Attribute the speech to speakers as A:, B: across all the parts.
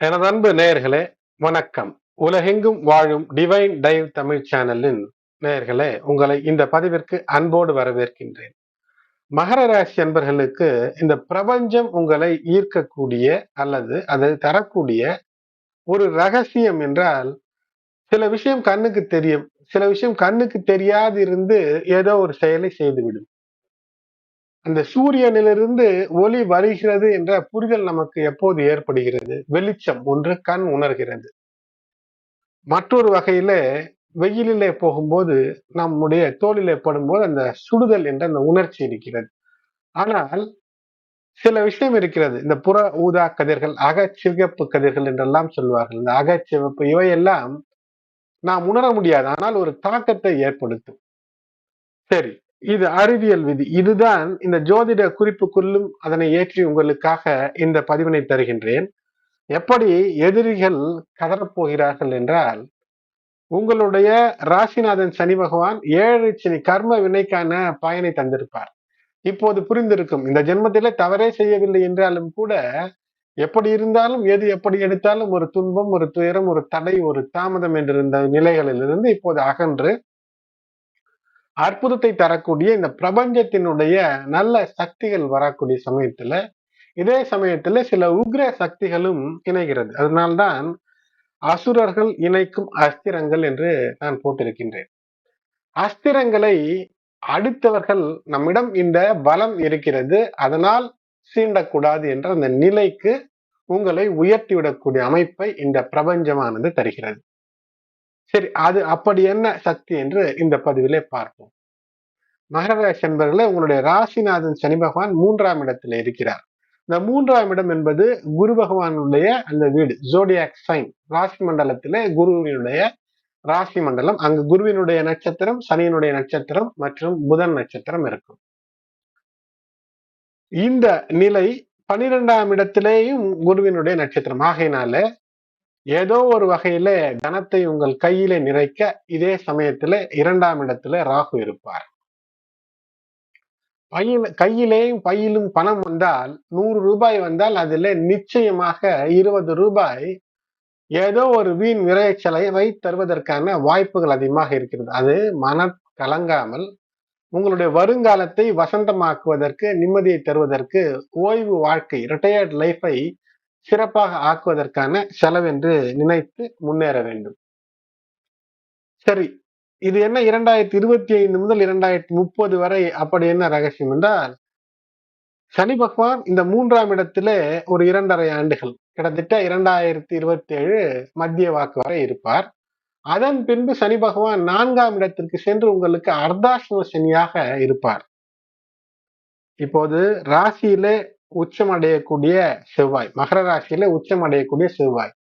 A: எனது அன்பு நேயர்களே வணக்கம். உலகெங்கும் வாழும் டிவைன் டைவ் தமிழ் சேனலின் நேயர்களே உங்களை இந்த பதிவிற்கு அன்போடு வரவேற்கின்றேன். மகர ராசி அன்பர்களுக்கு இந்த பிரபஞ்சம் உங்களை ஈர்க்கக்கூடிய அல்லது அது தரக்கூடிய ஒரு ரகசியம் என்றால் சில விஷயம் கண்ணுக்கு தெரியும் சில விஷயம் கண்ணுக்கு தெரியாது இருந்து ஏதோ ஒரு செயலை செய்துவிடும். இந்த சூரியனிலிருந்து ஒளி வருகிறது என்ற புரிதல் நமக்கு எப்போது ஏற்படுகிறது? வெளிச்சம் ஒன்று கண் உணர்கிறது. மற்றொரு வகையில வெயிலிலே போகும்போது நம்முடைய தோளிலே படும்போது அந்த சுடுதல் என்ற அந்த உணர்ச்சி இருக்கிறது. ஆனால் சில விஷயம் இருக்கிறது. இந்த புற ஊதா கதிர்கள் அகச்சிவப்பு கதிர்கள் என்றெல்லாம் சொல்வார்கள். இந்த அகச்சிவப்பு இவையெல்லாம் நாம் உணர முடியாது. ஆனால் ஒரு தாக்கத்தை ஏற்படுத்தும். சரி. இது அறிவியல் விதி. இதுதான் இந்த ஜோதிட குறிப்புக்குள்ளும் அதனை ஏற்றி உங்களுக்காக இந்த பதிவினை தருகின்றேன். எப்படி எதிரிகள் கதறப்போகிறார்கள் என்றால் உங்களுடைய ராசிநாதன் சனி பகவான் ஏழு சனி கர்ம வினைக்கான பயனை தந்திருப்பார். இப்போது புரிந்திருக்கும் இந்த ஜென்மத்திலே தவறே செய்யவில்லை என்றாலும் கூட எப்படி இருந்தாலும் எது எப்படி எடுத்தாலும் ஒரு துன்பம் ஒரு துயரம் ஒரு தடை ஒரு தாமதம் என்றிருந்த நிலைகளிலிருந்து இப்போது அகன்று அற்புதத்தை தரக்கூடிய இந்த பிரபஞ்சத்தினுடைய நல்ல சக்திகள் வரக்கூடிய சமயத்துல இதே சமயத்துல சில உக்ர சக்திகளும் இணைகிறது. அதனால்தான் அசுரர்கள் இணைக்கும் அஸ்திரங்கள் என்று நான் போட்டிருக்கின்றேன். அஸ்திரங்களை அடுத்தவர்கள் நம்மிடம் இந்த பலம் இருக்கிறது அதனால் சீண்டக்கூடாது என்ற அந்த நிலைக்கு உங்களை உயர்த்திவிடக்கூடிய அமைப்பை இந்த பிரபஞ்சமானது தருகிறது. சரி அது அப்படி என்ன சக்தி என்று இந்த பதிவிலே பார்ப்போம். மகர ராசி என்பவர்களே உங்களுடைய ராசிநாதன் சனி பகவான் மூன்றாம் இடத்துல இருக்கிறார். இந்த மூன்றாம் இடம் என்பது குரு பகவானுடைய அந்த வீடு ஜோடியாக் சைன் ராசி மண்டலத்திலே குருவினுடைய ராசி மண்டலம். அங்கு குருவினுடைய நட்சத்திரம் சனியினுடைய நட்சத்திரம் மற்றும் புதன் நட்சத்திரம் இருக்கும். இந்த நிலை பனிரெண்டாம் இடத்திலேயும் குருவினுடைய நட்சத்திரம். ஆகையினால ஏதோ ஒரு வகையில தனத்தை உங்கள் கையில நிறைக்க இதே சமயத்துல இரண்டாம் இடத்துல ராகு இருப்பார். பையில கையிலேயும் பையிலும் பணம் வந்தால் நூறு ரூபாய் வந்தால் அதுல நிச்சயமாக இருபது ரூபாய் ஏதோ ஒரு வீண் விரைய செலவை தருவதற்கான வாய்ப்புகள் அதிகமாக இருக்கிறது. அது மன கலங்காமல் உங்களுடைய வருங்காலத்தை வசந்தமாக்குவதற்கு நிம்மதியை தருவதற்கு ஓய்வு வாழ்க்கை ரிட்டையர்ட் லைஃபை சிறப்பாக ஆக்குவதற்கான செலவென்று நினைத்து முன்னேற வேண்டும். சரி இது என்ன இரண்டாயிரத்தி இருபத்தி ஐந்து முதல் இரண்டாயிரத்தி முப்பது வரை அப்படி என்ன ரகசியம் என்றால் சனி பகவான் இந்த மூன்றாம் இடத்திலே ஒரு இரண்டரை ஆண்டுகள் கிட்டத்தட்ட இரண்டாயிரத்தி இருபத்தி ஏழு மத்திய வாக்கு வரை இருப்பார். அதன் பின்பு சனி பகவான் நான்காம் இடத்திற்கு சென்று உங்களுக்கு அர்த்தாசிரம சனியாக இருப்பார். இப்போது ராசியிலே உச்சம் அடையக்கூடிய செவ்வாய். மகர ராசியில உச்சம் அடையக்கூடிய செவ்வாய்.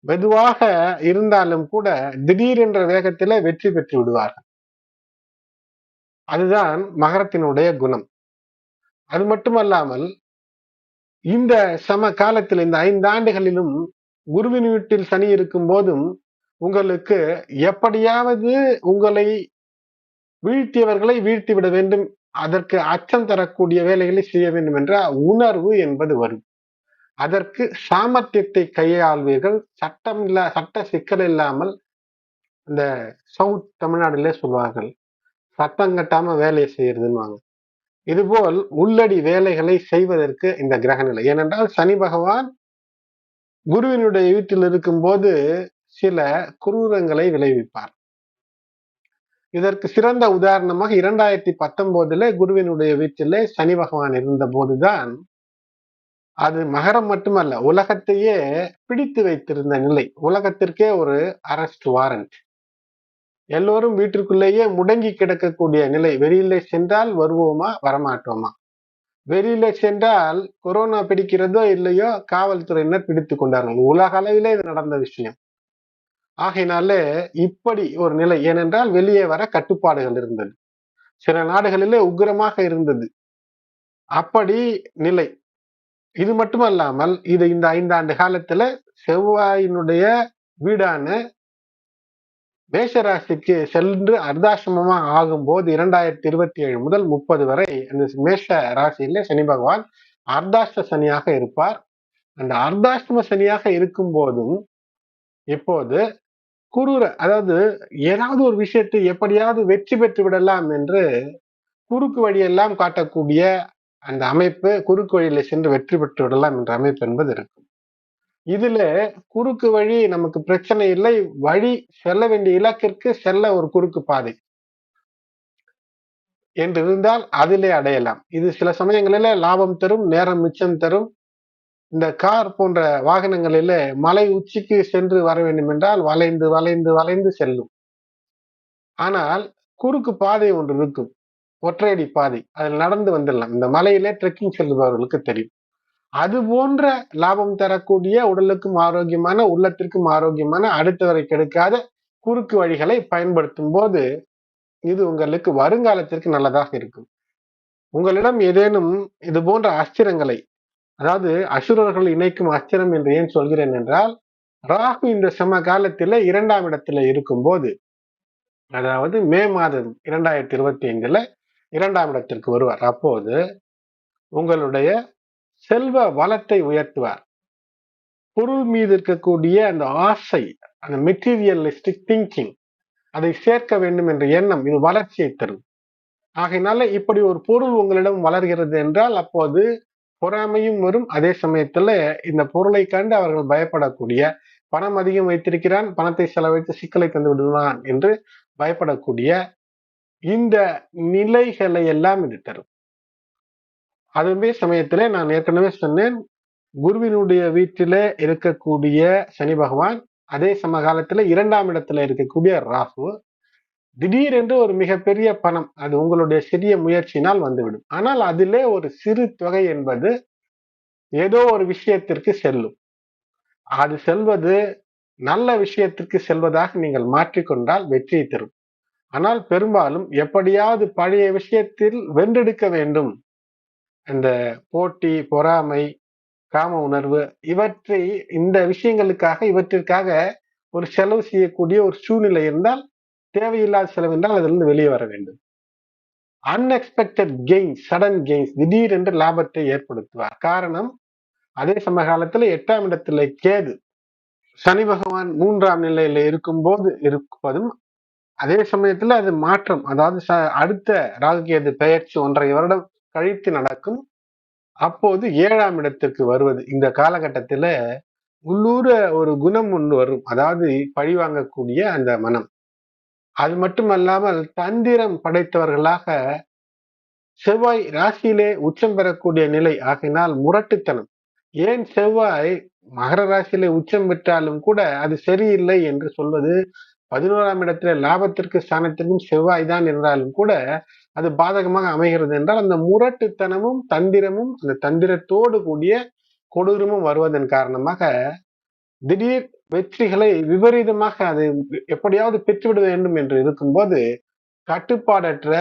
A: மெதுவாக இருந்தாலும் கூட திடீர் என்ற வேகத்தில வெற்றி பெற்று விடுவார்கள். அதுதான் மகரத்தினுடைய குணம். அது மட்டுமல்லாமல் இந்த சம காலத்தில் இந்த ஐந்து ஆண்டுகளிலும் குருவின் வீட்டில் சனி இருக்கும் போதும் உங்களுக்கு எப்படியாவது உங்களை வீழ்த்தியவர்களை வீழ்த்தி விட வேண்டும் அதற்கு அச்சம் தரக்கூடிய வேலைகளை செய்ய வேண்டும் என்ற உணர்வு என்பது வரும். அதற்கு சாமர்த்தியத்தை கையாள்வீர்கள். சட்டம் இல்ல சட்ட சிக்கல் இல்லாமல் இந்த சவுத் தமிழ்நாடுல சொல்வார்கள் சட்டம் கட்டாம வேலையை செய்யறதுன்னு இதுபோல் உள்ளடி வேலைகளை செய்வதற்கு இந்த கிரக நிலை. ஏனென்றால் சனி பகவான் குருவினுடைய வீட்டில் இருக்கும்போது சில குரூரங்களை விளைவிப்பார். இதற்கு சிறந்த உதாரணமாக இரண்டாயிரத்தி பத்தொன்பதுல குருவினுடைய வீட்டிலே சனி பகவான் இருந்த போதுதான் அது மகரம் மட்டுமல்ல உலகத்தையே பிடித்து வைத்திருந்த நிலை. உலகத்திற்கே ஒரு அரெஸ்ட் வாரண்ட் எல்லோரும் வீட்டிற்குள்ளேயே முடங்கி கிடக்கக்கூடிய நிலை. வெளியிலே சென்றால் வருவோமா வரமாட்டோமா? வெளியில சென்றால் கொரோனா பிடிக்கிறதோ இல்லையோ காவல்துறையினர் பிடித்து கொண்டார்கள். உலக அளவிலே இது நடந்த விஷயம். ஆகையினாலே இப்படி ஒரு நிலை ஏனென்றால் வெளியே வர கட்டுப்பாடுகள் இருந்தது. சில நாடுகளிலே உக்கிரமாக இருந்தது. அப்படி நிலை. இது மட்டுமல்லாமல் இது இந்த ஐந்தாண்டு காலத்துல செவ்வாயினுடைய வீடான மேஷராசிக்கு சென்று அர்த்தாசிரமமா ஆகும்போது இரண்டாயிரத்தி இருபத்தி ஏழு முதல் முப்பது வரை அந்த மேஷ ராசியில சனி பகவான் அர்தாஷ்ட சனியாக இருப்பார். அந்த அர்தாஷ்டம சனியாக இருக்கும் போதும் இப்போது குருர அதாவது ஏதாவது ஒரு விஷயத்தை எப்படியாவது வெற்றி பெற்று விடலாம் என்று குறுக்கு வழியெல்லாம் காட்டக்கூடிய அந்த அமைப்பு குறுக்கு வழியில சென்று வெற்றி பெற்று விடலாம் என்ற அமைப்பு என்பது இருக்கும். இதுல குறுக்கு வழி நமக்கு பிரச்சனை இல்லை வழி செல்ல வேண்டிய இலக்கிற்கு செல்ல ஒரு குறுக்கு பாதை என்று இருந்தால் அதிலே அடையலாம். இது சில சமயங்களில லாபம் தரும் நேரம் மிச்சம் தரும் இந்த கார் போன்ற வாகனங்களில் மலை உச்சிக்கு சென்று வர வேண்டும் என்றால் வளைந்து வளைந்து வளைந்து செல்லும். ஆனால் குறுக்கு பாதை ஒன்று இருக்கும். ஒற்றையடி பாதை. அதில் நடந்து வந்துடலாம். இந்த மலையிலே ட்ரெக்கிங் செல்பவர்களுக்கு தெரியும். அது போன்ற லாபம் தரக்கூடிய உடலுக்கும் ஆரோக்கியமான உள்ளத்திற்கும் ஆரோக்கியமான அடுத்தவரை கெடுக்காத குறுக்கு வழிகளை பயன்படுத்தும் போது இது உங்களுக்கு வருங்காலத்திற்கு நல்லதாக இருக்கும். உங்களிடம் ஏதேனும் இது போன்ற அஸ்திரங்களை அதாவது அசுரர்கள் இணைக்கும் அஸ்திரம் என்று ஏன் சொல்கிறேன் என்றால் ராகு இந்த சம காலத்தில் இரண்டாம் இடத்துல இருக்கும்போது அதாவது மே மாதம் இரண்டாயிரத்தி இருபத்தி ஐந்துல இரண்டாம் இடத்திற்கு வருவார். அப்போது உங்களுடைய செல்வ வளத்தை உயர்த்துவார். பொருள் மீது இருக்கக்கூடிய அந்த ஆசை அந்த மெட்டீரியலிஸ்டிக் திங்கிங் அதை சேர்க்க வேண்டும் என்ற எண்ணம் இது வளர்ச்சியை தரும். ஆகையினால இப்படி ஒரு பொருள் உங்களிடம் வளர்கிறது என்றால் அப்போது பொறாமையும் வரும். அதே சமயத்துல இந்த பொருளை கண்டு அவர்கள் பயப்படக்கூடிய பணம் அதிகம் வைத்திருக்கிறான் பணத்தை செலவழித்து சிக்கலை தந்து விடுவான் என்று பயப்படக்கூடிய இந்த நிலைகளை எல்லாம் இது தரும். அதுவே சமயத்திலே நான் ஏற்கனவே சொன்னேன் குருவினுடைய வீட்டில இருக்கக்கூடிய சனி பகவான் அதே சமகாலத்துல இரண்டாம் இடத்துல இருக்கக்கூடிய ராகு திடீரென்று ஒரு மிகப்பெரிய பணம் அது உங்களுடைய சிறிய முயற்சியினால் வந்துவிடும். ஆனால் அதிலே ஒரு சிறு தொகை என்பது ஏதோ ஒரு விஷயத்திற்கு செல்லும். அது செல்வது நல்ல விஷயத்திற்கு செல்வதாக நீங்கள் மாற்றிக்கொண்டால் வெற்றியை தரும். ஆனால் பெரும்பாலும் எப்படியாவது பழைய விஷயத்தில் வென்றெடுக்க வேண்டும். இந்த போட்டி பொறாமை காம உணர்வு இவற்றை இந்த விஷயங்களுக்காக இவற்றிற்காக ஒரு செலவு செய்யக்கூடிய ஒரு சூழ்நிலை இருந்தால் தேவையில்லாத செலவு என்றால் அதிலிருந்து வெளியே வர வேண்டும். அன்எக்ஸ்பெக்டட் கெயின்ஸ் சடன் கெயின்ஸ் திடீரென்று லாபத்தை ஏற்படுத்துவார். காரணம் அதே சமகாலத்துல எட்டாம் இடத்துல கேது சனி பகவான் மூன்றாம் நிலையில இருக்கும்போது இருப்பதும் அதே சமயத்துல அது மாற்றம். அதாவது அடுத்த ராகுகேது பெயர்ச்சி ஒன்றரை வருடம் கழித்து நடக்கும். அப்போது ஏழாம் இடத்திற்கு வருவது. இந்த காலகட்டத்துல உள்ளூர ஒரு குணம் ஒன்று வரும். அதாவது பழி வாங்கக்கூடிய அந்த மனம். அது மட்டுமல்லாமல் தந்திரம் படைத்தவர்களாக செவ்வாய் ராசியிலே உச்சம் பெறக்கூடிய நிலை ஆகினால் முரட்டுத்தனம். ஏன் செவ்வாய் மகர ராசியிலே உச்சம் பெற்றாலும் கூட அது சரியில்லை என்று சொல்வது பதினோராம் இடத்துல லாபத்திற்கு ஸ்தானத்திற்கும் செவ்வாய் தான் என்றாலும் கூட அது பாதகமாக அமைகிறது என்றால் அந்த முரட்டுத்தனமும் தந்திரமும் அந்த தந்திரத்தோடு கூடிய கொடூரமும் வருவதன் காரணமாக திடீர் வெற்றிகளை விபரீதமாக அது எப்படியாவது பெற்றுவிட வேண்டும் என்று இருக்கும்போது கட்டுப்பாடற்ற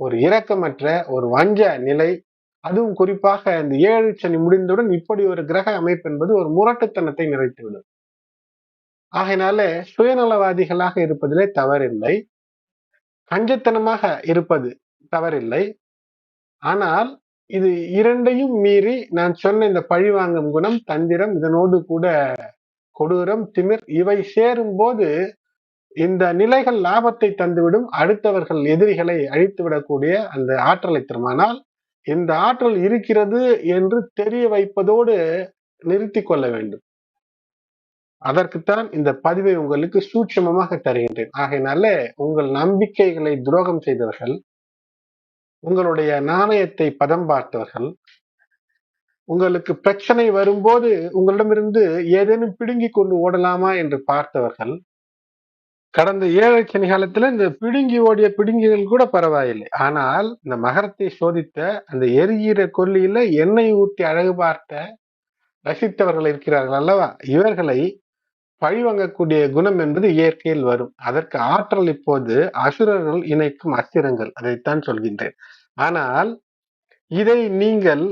A: ஒரு இரக்கமற்ற ஒரு வஞ்ச நிலை அதுவும் குறிப்பாக இந்த ஏழு சனி முடிந்தவுடன் இப்படி ஒரு கிரக அமைப்பு என்பது ஒரு முரட்டுத்தனத்தை நிறைத்துவிடும். ஆகையினால சுயநலவாதிகளாக இருப்பதிலே தவறில்லை. கஞ்சத்தனமாக இருப்பது தவறில்லை. ஆனால் இது இரண்டையும் மீறி நான் சொன்ன இந்த பழிவாங்கும் குணம் தந்திரம் இதனோடு கூட கொடூரம் திமிர் இவை சேரும் போது இந்த நிலைகள் லாபத்தை தந்துவிடும். அடுத்தவர்கள் எதிரிகளை அழித்து விடக்கூடிய அந்த ஆற்றலை தருமானால் இந்த ஆற்றல் இருக்கிறது என்று தெரிய வைப்பதோடு நிறுத்தி கொள்ள வேண்டும். அதற்குத்தான் இந்த பதிவை உங்களுக்கு சூட்சமமாக தருகின்றேன். ஆகையினால உங்கள் நம்பிக்கைகளை துரோகம் செய்தவர்கள் உங்களுடைய நாணயத்தை பதம் பார்த்தவர்கள் உங்களுக்கு பிரச்சனை வரும்போது உங்களிடமிருந்து ஏதேனும் பிடுங்கி கொண்டு ஓடலாமா என்று பார்த்தவர்கள் கடந்த ஏழை சனி காலத்துல இந்த பிடுங்கி ஓடிய பிடுங்கிகள் கூட பரவாயில்லை. ஆனால் இந்த மகரத்தை சோதித்த அந்த எரிகிற கொல்லியில எண்ணெய் ஊற்றி அழகு பார்த்த ரசித்தவர்கள் இருக்கிறார்கள் அல்லவா? இவர்களை பழிவாங்கக்கூடிய குணம் என்பது இயற்கையில் வரும். அதற்கு ஆற்றல் இப்போது அசுரர்கள் இணைக்கும் அஸ்திரங்கள் அதைத்தான் சொல்கின்றேன். ஆனால் இதை நீங்கள்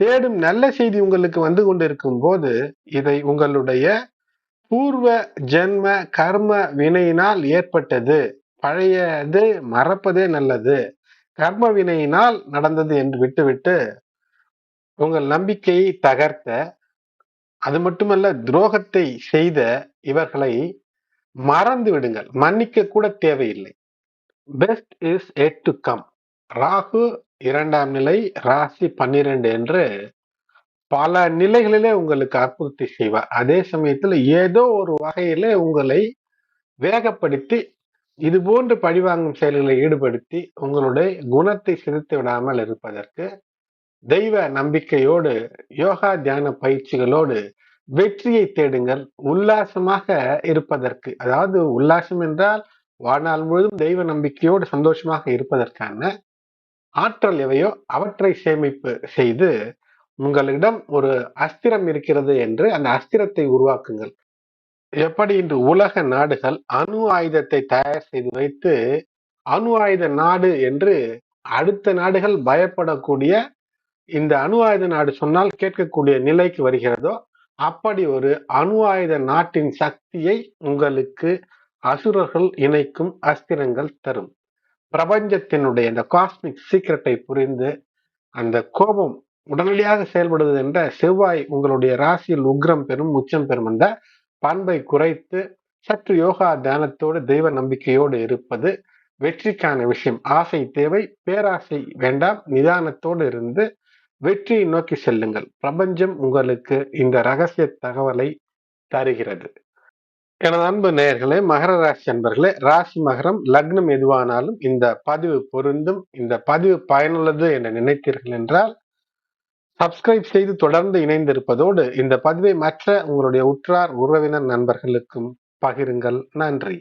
A: தேடும் நல்ல செய்தி உங்களுக்கு வந்து கொண்டிருக்கும் போது இதை உங்களுடைய பூர்வ ஜென்ம கர்ம வினையினால் ஏற்பட்டது. பழையது மறப்பதே நல்லது. கர்ம வினையினால் நடந்தது என்று விட்டுவிட்டு உங்கள் நம்பிக்கையை தகர்த்த அது மட்டுமல்ல துரோகத்தை செய்த இவர்களை மறந்து விடுங்கள். மன்னிக்க கூட தேவையில்லை. Best is yet to come Rahu இரண்டாம் நிலை ராசி பன்னிரண்டு என்று பல நிலைகளிலே உங்களுக்கு அற்புதத்தை செய்வார். அதே சமயத்தில் ஏதோ ஒரு வகையிலே உங்களை வேகப்படுத்தி இது போன்று பழிவாங்கும் செயல்களை ஈடுபடுத்தி உங்களுடைய குணத்தை சிதைத்து விடாமல் இருப்பதற்கு தெய்வ நம்பிக்கையோடு யோகா தியான பயிற்சிகளோடு வெற்றியை தேடுங்கள். உல்லாசமாக இருப்பதற்கு அதாவது உல்லாசம் என்றால் வாழ்நாள் முழுவதும் தெய்வ நம்பிக்கையோடு சந்தோஷமாக இருப்பதற்கான ஆற்றல் எவையோ அவற்றை சேமிப்பு செய்து உங்களிடம் ஒரு அஸ்திரம் இருக்கிறது என்று அந்த அஸ்திரத்தை உருவாக்குங்கள். எப்படி? இன்று உலக நாடுகள் அணு ஆயுதத்தை தயார் செய்து வைத்து அணு ஆயுத நாடு என்று அடுத்த நாடுகள் பயப்படக்கூடிய இந்த அணு ஆயுத நாடு சொன்னால் கேட்கக்கூடிய நிலைக்கு வருகிறதோ அப்படி ஒரு அணு ஆயுத நாட்டின் சக்தியை உங்களுக்கு அசுரர்கள் இணைக்கும் அஸ்திரங்கள் தரும். பிரபஞ்சத்தினுடைய இந்த காஸ்மிக் சீக்கிரட்டை புரிந்து அந்த கோபம் உடனடியாக செயல்படுவது என்ற செவ்வாய் உங்களுடைய ராசியில் உக்ரம் பெறும் உச்சம் பெறும் அந்த பண்பை குறைத்து சற்று யோகா தியானத்தோடு தெய்வ நம்பிக்கையோடு இருப்பது வெற்றிக்கான விஷயம். ஆசை தேவை பேராசை வேண்டாம். நிதானத்தோடு இருந்து வெற்றியை நோக்கி செல்லுங்கள். பிரபஞ்சம் உங்களுக்கு இந்த ரகசிய தகவலை தருகிறது. எனது அன்பு நேயர்களே மகர ராசி அன்பர்களே ராசி மகரம் லக்னம் எதுவானாலும் இந்த பதிவு பொருந்தும் இந்த பதிவு பயனுள்ளது என நினைத்தீர்கள் என்றால் சப்ஸ்கிரைப் செய்து தொடர்ந்து இணைந்திருப்பதோடு இந்த பதிவை மற்ற உங்களுடைய உற்றார் உறவினர் நண்பர்களுக்கும் பகிருங்கள். நன்றி.